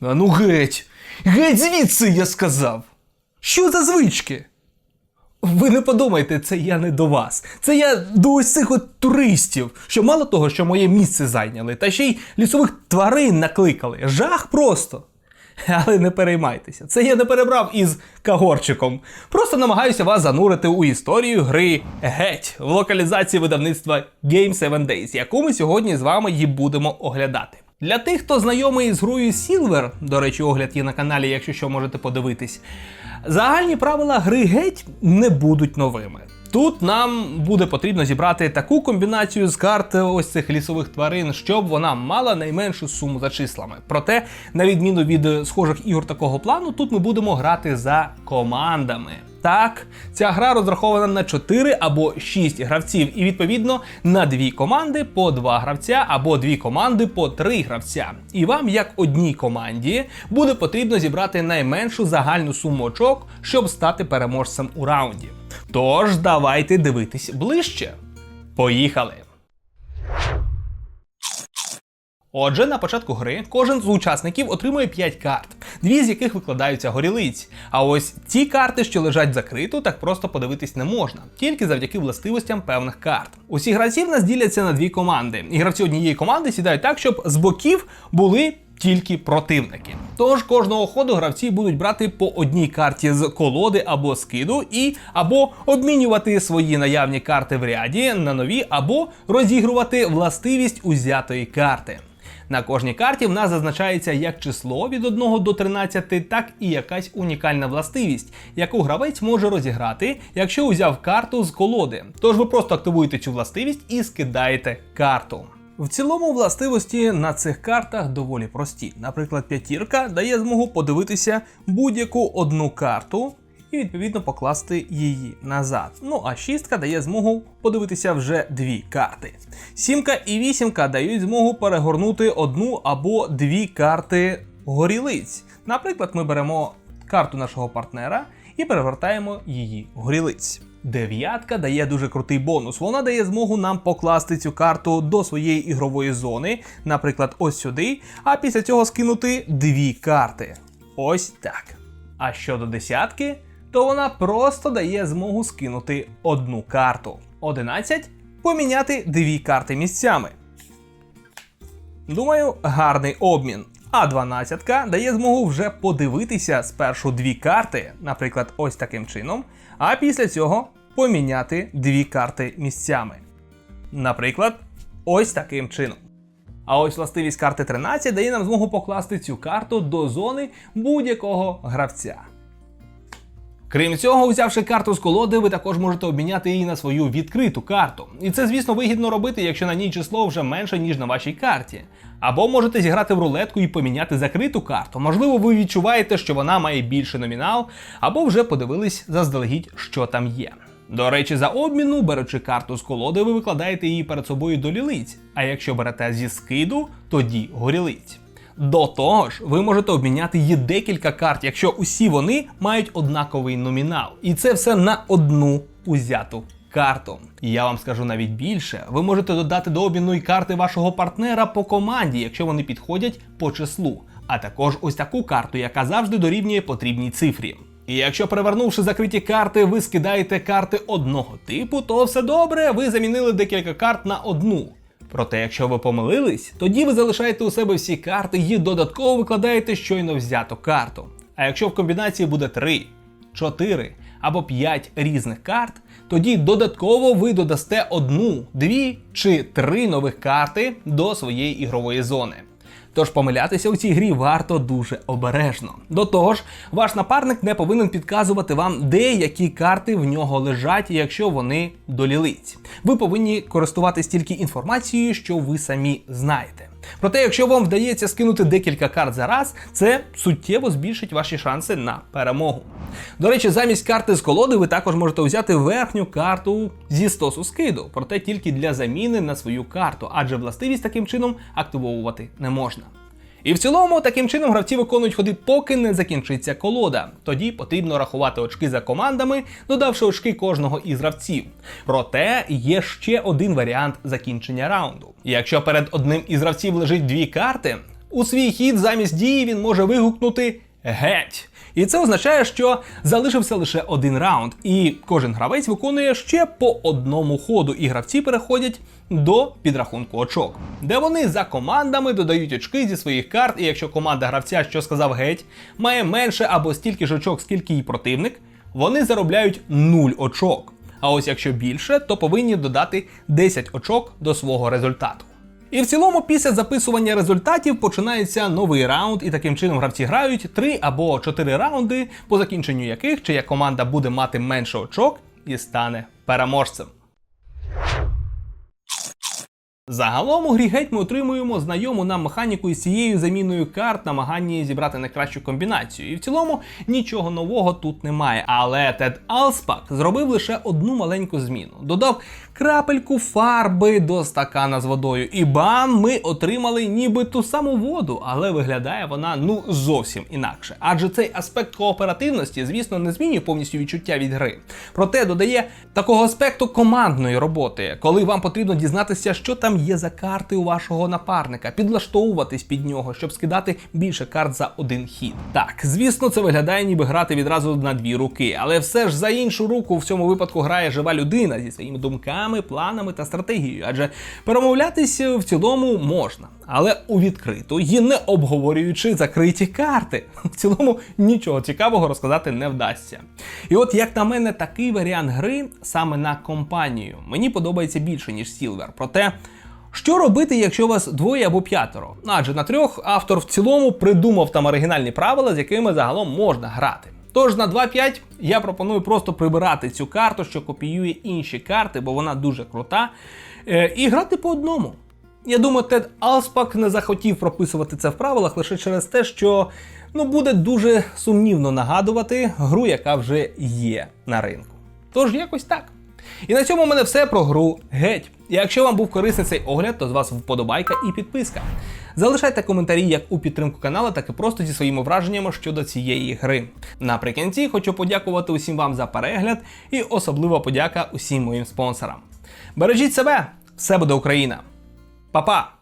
А ну геть! Геть звідси, я сказав! Що за звички? Ви не подумайте, це я не до вас. Це я до ось цих от туристів, що мало того, що моє місце зайняли, та ще й лісових тварин накликали. Жах просто. Але не переймайтеся, це я не перебрав із кагорчиком. Просто намагаюся вас занурити у історію гри геть в локалізації видавництва Game 7 Days, яку ми сьогодні з вами і будемо оглядати. Для тих, хто знайомий з грою Silver, до речі, огляд є на каналі, якщо що можете подивитись. Загальні правила гри геть не будуть новими. Тут нам буде потрібно зібрати таку комбінацію з карт ось цих лісових тварин, щоб вона мала найменшу суму за числами. Проте, на відміну від схожих ігор такого плану, тут ми будемо грати за командами. Так, ця гра розрахована на 4 або 6 гравців, і відповідно на дві команди по 2 гравця або дві команди по 3 гравця. І вам, як одній команді, буде потрібно зібрати найменшу загальну суму очок, щоб стати переможцем у раунді. Тож давайте дивитись ближче. Поїхали! Отже, на початку гри кожен з учасників отримує 5 карт, дві з яких викладаються горілиць. А ось ті карти, що лежать закрито, так просто подивитись не можна, тільки завдяки властивостям певних карт. Усі гравці в нас діляться на дві команди, і гравці однієї команди сідають так, щоб з боків були. Тільки противники. Тож кожного ходу гравці будуть брати по одній карті з колоди або скиду, і або обмінювати свої наявні карти в ряді на нові, або розігрувати властивість узятої карти. На кожній карті в нас зазначається як число від 1 до 13, так і якась унікальна властивість, яку гравець може розіграти, якщо узяв карту з колоди. Тож ви просто активуєте цю властивість і скидаєте карту. В цілому властивості на цих картах доволі прості. Наприклад, п'ятірка дає змогу подивитися будь-яку одну карту і відповідно покласти її назад. Ну а шістка дає змогу подивитися вже дві карти. Сімка і вісімка дають змогу перегорнути одну або дві карти горілиць. Наприклад, ми беремо карту нашого партнера і перевертаємо її горілиць. Дев'ятка дає дуже крутий бонус. Вона дає змогу нам покласти цю карту до своєї ігрової зони, наприклад, ось сюди, а після цього скинути дві карти. Ось так. А щодо десятки, то вона просто дає змогу скинути одну карту. 11 поміняти дві карти місцями. Думаю, гарний обмін. А 12 дає змогу вже подивитися спершу дві карти, наприклад, ось таким чином, а після цього поміняти дві карти місцями. Наприклад, ось таким чином. А ось властивість карти 13 дає нам змогу покласти цю карту до зони будь-якого гравця. Крім цього, взявши карту з колоди, ви також можете обміняти її на свою відкриту карту. І це, звісно, вигідно робити, якщо на ній число вже менше, ніж на вашій карті. Або можете зіграти в рулетку і поміняти закриту карту. Можливо, ви відчуваєте, що вона має більший номінал, або вже подивились заздалегідь, що там є. До речі, за обміну, беручи карту з колоди, ви викладаєте її перед собою до лілиць. А якщо берете зі скиду, тоді горілиць. До того ж, ви можете обміняти її декілька карт, якщо усі вони мають однаковий номінал. І це все на одну узяту карту. Я вам скажу навіть більше: ви можете додати до обміну і карти вашого партнера по команді, якщо вони підходять по числу. А також ось таку карту, яка завжди дорівнює потрібній цифрі. І якщо перевернувши закриті карти, ви скидаєте карти одного типу, то все добре, ви замінили декілька карт на одну. Проте, якщо ви помилились, тоді ви залишаєте у себе всі карти і додатково викладаєте щойно взяту карту. А якщо в комбінації буде 3, 4 або 5 різних карт, тоді додатково ви додасте одну, дві чи три нових карти до своєї ігрової зони. Тож помилятися у цій грі варто дуже обережно. До того ж, ваш напарник не повинен підказувати вам, де які карти в нього лежать, якщо вони долілиць. Ви повинні користуватись тільки інформацією, що ви самі знаєте. Проте, якщо вам вдається скинути декілька карт за раз, це суттєво збільшить ваші шанси на перемогу. До речі, замість карти з колоди ви також можете взяти верхню карту зі стосу скиду, проте тільки для заміни на свою карту, адже властивість таким чином активовувати не можна. І в цілому, таким чином гравці виконують ходи, поки не закінчиться колода. Тоді потрібно рахувати очки за командами, додавши очки кожного із гравців. Проте є ще один варіант закінчення раунду. Якщо перед одним із гравців лежить дві карти, У свій хід замість дії він може вигукнути геть. І це означає, що залишився лише один раунд, і кожен гравець виконує ще по одному ходу, і гравці переходять до підрахунку очок, де вони за командами додають очки зі своїх карт, і якщо команда гравця, що сказав геть, має менше або стільки ж очок, скільки і противник, вони заробляють 0 очок. А ось якщо більше, то повинні додати 10 очок до свого результату. І в цілому, після записування результатів починається новий раунд, і таким чином гравці грають 3 або 4 раунди, по закінченню яких чия команда буде мати менше очок і стане переможцем. Загалом у грі геть ми отримуємо знайому нам механіку із цією заміною карт, намаганні зібрати найкращу комбінацію. І в цілому нічого нового тут немає. Але Тед Алспак зробив лише одну маленьку зміну. Додав крапельку фарби до стакана з водою. І бам, ми отримали ніби ту саму воду, але виглядає вона ну зовсім інакше. Адже цей аспект кооперативності, звісно, не змінює повністю відчуття від гри. Проте додає такого аспекту командної роботи, коли вам потрібно дізнатися, що там є за карти у вашого напарника, підлаштовуватись під нього, щоб скидати більше карт за один хід. Так, звісно, це виглядає, ніби грати відразу на дві руки, але все ж за іншу руку в цьому випадку грає жива людина зі своїми думками, планами та стратегією, адже перемовлятись в цілому можна, але у відкриту і не обговорюючи закриті карти. В цілому нічого цікавого розказати не вдасться. І от як на мене, такий варіант гри саме на компанію мені подобається більше ніж Silver. Проте. Що робити, якщо вас двоє або п'ятеро? Адже на трьох автор в цілому придумав там оригінальні правила, з якими загалом можна грати. Тож на 2.5 я пропоную просто прибирати цю карту, що копіює інші карти, бо вона дуже крута, е, і грати по одному. Я думаю, Тед Алспак не захотів прописувати це в правилах лише через те, що ну, буде дуже сумнівно нагадувати гру, яка вже є на ринку. Тож якось так. І на цьому в мене все про гру геть. Якщо вам був корисний цей огляд, то з вас вподобайка і підписка. Залишайте коментарі як у підтримку каналу, так і просто зі своїми враженнями щодо цієї гри. Наприкінці хочу подякувати усім вам за перегляд і особлива подяка усім моїм спонсорам. Бережіть себе, все буде Україна! Па-па!